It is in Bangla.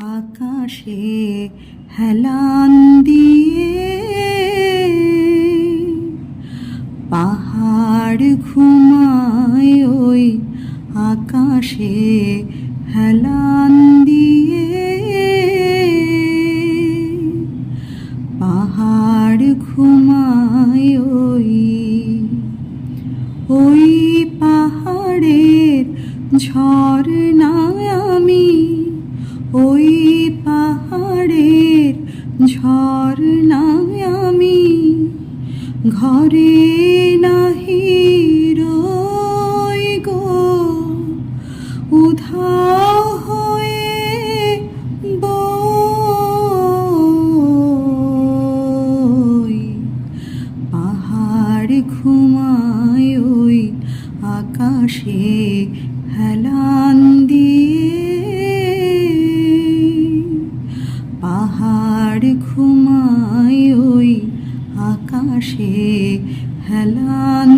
আকাশে হেলান দিয়ে পাহাড় ঘুমায় ওই আকাশে হেলান দিয়ে পাহাড় ঘুমায় ওই ওই পাহাড়ের ঝর্ণায় আমি ওই পাহাড়ের ঝর্ণায় আমি ঘরে নাহি গো। উধাও হয়ে বই, পাহাড় ঘুমায় ওই আকাশে হেলান ঘুমায় ওই আকাশে হেলান